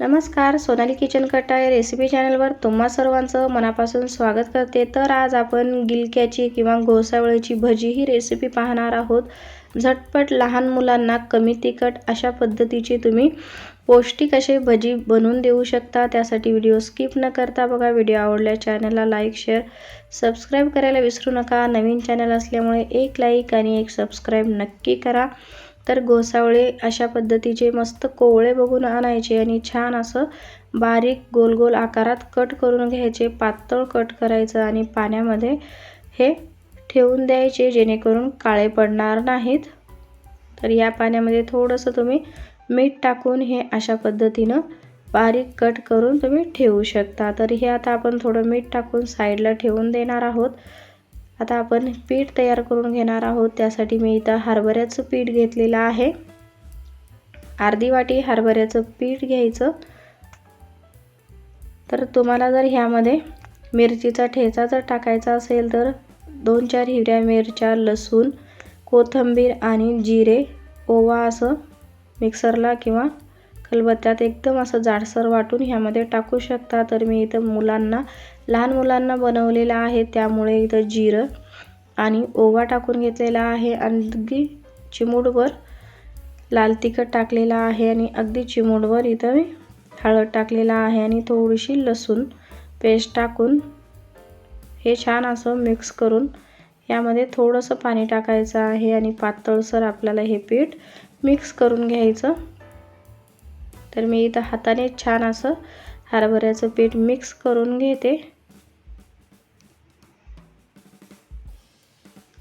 नमस्कार सोनाली किचन कटा या रेसिपी चॅनलवर तुम्हा सर्वांचं मनापासून स्वागत करते. तर आज आपण गिलक्याची किंवा घोसावळीची भजी ही रेसिपी पाहणार आहोत. झटपट लहान मुलांना कमी तिखट अशा पद्धतीची तुम्ही पौष्टिक असे भजी बनवून देऊ शकता. त्यासाठी व्हिडिओ स्किप न करता बघा. व्हिडिओ आवडल्या चॅनलला लाईक शेअर सबस्क्राईब करायला विसरू नका. नवीन चॅनल असल्यामुळे एक लाईक आणि एक सबस्क्राईब नक्की करा. तर गोसावळे अशा पद्धतीचे मस्त कोवळे बघून आणायचे आणि छान असं बारीक गोल गोल आकारात कट करून घ्यायचे पातळ कट करायचं आणि पाण्यामध्ये हे ठेवून द्यायचे जेणेकरून काळे पडणार नाहीत. तर या पाण्यामध्ये थोडंसं तुम्ही मीठ टाकून हे अशा पद्धतीनं बारीक कट करून तुम्ही ठेवू शकता. तर हे आता आपण थोडं मीठ टाकून साईडला ठेवून देणार आहोत. आता आपण पीठ तयार करून घेणार आहोत. त्यासाठी मी इथं हरभऱ्याचं पीठ घेतलेलं आहे. अर्धी वाटी हरभऱ्याचं पीठ घ्यायचं. तर तुम्हाला जर ह्यामध्ये मिरचीचा ठेचा जर टाकायचा असेल तर दोन चार हिरव्या मिरच्या लसूण कोथिंबीर आणि जिरे ओवा असं मिक्सरला किंवा खलबत्त्यात एकदम असं जाडसर वाटून ह्यामध्ये टाकू शकता. तर मी इथं मुलांना लहान मुलांना बनवलेलं आहे. त्यामुळे इथं जिरं आणि ओवा टाकून घेतलेला आहे. अगदी चिमूटभर लाल तिखट टाकलेला आहे आणि अगदी चिमूटभर इथं मी हळद टाकलेला आहे आणि थोडीशी लसूण पेस्ट टाकून हे छान असं मिक्स करून यामध्ये थोडंसं पाणी टाकायचं आहे आणि पातळसर आपल्याला हे पीठ मिक्स करून घ्यायचं. तर मी इथं हाताने छान असं हरभऱ्याचं पीठ मिक्स करून घेते.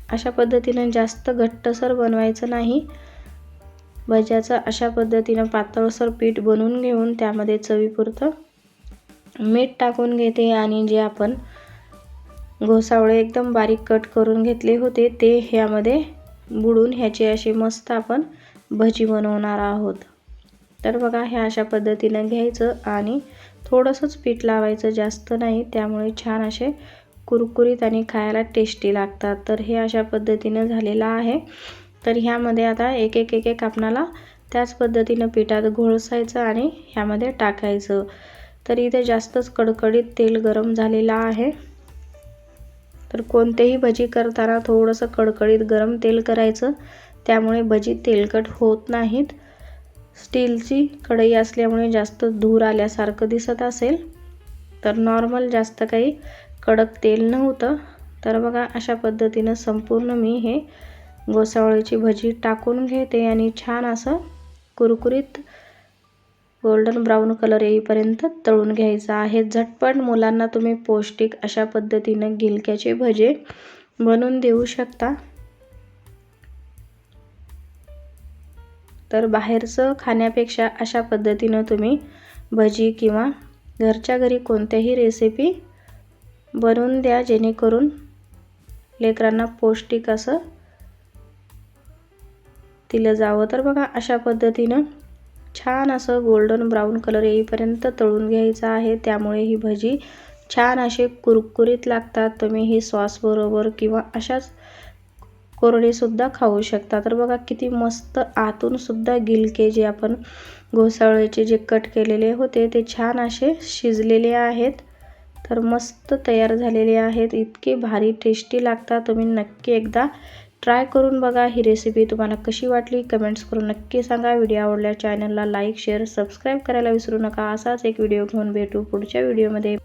अशा पद्धतीनं जास्त घट्टसर बनवायचं नाही. भज्याचं अशा पद्धतीनं पातळसर पीठ बनवून घेऊन त्यामध्ये चवीपुरतं मीठ टाकून घेते आणि जे आपण घोसावळे एकदम बारीक कट करून घेतले होते ते ह्यामध्ये बुडून ह्याचे असे मस्त आपण भजी बनवणार आहोत. तर बघा हे अशा पद्धतीनं घ्यायचं आणि थोडंसंच पीठ लावायचं जास्त नाही. त्यामुळे छान असे कुरकुरीत आणि खायला टेस्टी लागतात. तर हे अशा पद्धतीनं झालेलं आहे. तर ह्यामध्ये आता एक एक एक एक आपणाला त्याच पद्धतीनं पिठात घोळसायचं आणि ह्यामध्ये टाकायचं. तर इथे जास्तच कडकडीत तेल गरम झालेलं आहे. तर कोणतेही भजी करताना थोडंसं कडकडीत गरम तेल करायचं. त्यामुळे भजी तेलकट होत नाहीत. स्टीलची कढई असल्यामुळे जास्त धूर आल्यासारखं दिसत असेल. तर नॉर्मल जास्त काही कडक तेल नव्हतं. तर बघा अशा पद्धतीनं संपूर्ण मी हे गोसावळीची भजी टाकून घेते आणि छान असं कुरकुरीत गोल्डन ब्राऊन कलर येईपर्यंत तळून घ्यायचं आहे. झटपट मुलांना तुम्ही पौष्टिक अशा पद्धतीनं गिलक्याचे भजे बनवून देऊ शकता. तर बाहेरचं खाण्यापेक्षा अशा पद्धतीनं तुम्ही भजी किंवा घरच्या घरी कोणत्याही रेसिपी बनवून द्या जेणेकरून लेकरांना पौष्टिक असं दिलं जावं. तर बघा अशा पद्धतीनं छान असं गोल्डन ब्राऊन कलर येईपर्यंत तळून घ्यायचं आहे. त्यामुळे ही भजी छान असे कुरकुरीत लागतात. तुम्ही ही सॉसबरोबर किंवा अशाच कोरडेसुद्धा खाऊ शकता. तर बघा किती मस्त आतूनसुद्धा गिलके जे आपण घोसाळ्याचे जे कट केलेले होते ते छान असे शिजलेले आहेत. तर मस्त तयार झालेले आहेत. इतके भारी टेस्टी लागतात. तुम्ही नक्की एकदा ट्राय करून बघा. ही रेसिपी तुम्हाला कशी वाटली? कमेंट्स करून नक्की सांगा. व्हिडिओ आवडल्या चॅनलला लाईक शेअर सबस्क्राईब करायला विसरू नका. असाच एक व्हिडिओ घेऊन भेटू पुढच्या व्हिडिओमध्ये